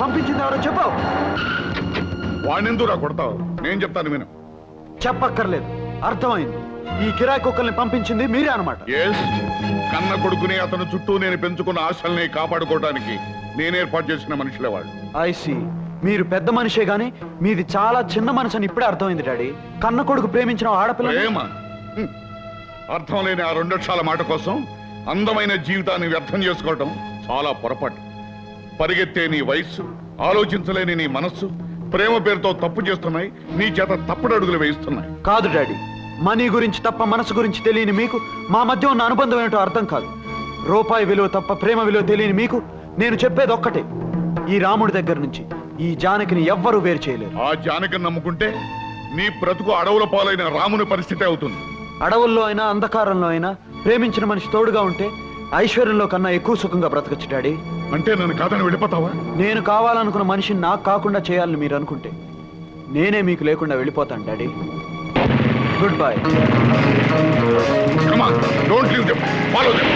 పంపించింది ఎవరో చెప్పు. వాడినెందుకు కొడతావు? నేను చెప్తాను విను. చెప్పక్కర్లేదు. అర్థమైంది. ఈ కిరాయి కుక్కల్ని పంపించింది మీరే అనమాట కన్న కొడుకుని అతను చుట్టూ నేను పెంచుకున్న ఆశల్ని కాపాడుకోవడానికి నేను ఏర్పాటు చేసిన మనుషులే వాళ్ళు. ఐసి మీరు పెద్ద మనిషే గాని మీది చాలా చిన్న మనసు అని ఇప్పుడే అర్థమైంది డాడీ. కన్న కొడుకు ప్రేమించిన ఆడపిల్ల. అర్థం లేని ఆ రెండక్షరాల మాట కోసం అందమైన జీవితాన్ని వ్యర్థం చేసుకోవటం చాలా పొరపాటు. పరిగెత్తే నీ వయస్సు ఆలోచించలేని నీ మనస్సు ప్రేమ పేరుతో తప్పు చేస్తున్నాయి నీ చేత తప్పుడు అడుగులు వేయిస్తున్నాయి. కాదు డాడీ మనీ గురించి తప్ప మనసు గురించి తెలియని మీకు మా మధ్య ఉన్న అనుబంధం ఏంటో అర్థం కాదు. రూపాయి విలువ తప్ప ప్రేమ విలువ తెలియని మీకు నేను చెప్పేది ఒక్కటే. ఈ రాముడి దగ్గర నుంచి ఈ జానకిని ఎవ్వరూ వేరు చేయలేరు. ఆ జానకిని నమ్ముకుంటే నీ బ్రతుకు అడవుల పాలైన రాముని పరిస్థితి అవుతుంది. అడవుల్లో అయినా అంధకారంలో అయినా ప్రేమించిన మనిషి తోడుగా ఉంటే ఐశ్వర్యంలో కన్నా ఎక్కువ సుఖంగా బ్రతకచ్చు డాడీ. అంటే నన్ను కాదని వెళ్ళిపోతావా? నేను కావాలనుకున్న మనిషిని నాకు కాకుండా చేయాలని మీరు అనుకుంటే నేనే మీకు లేకుండా వెళ్ళిపోతాను daddy. Good bye don't leave them follow them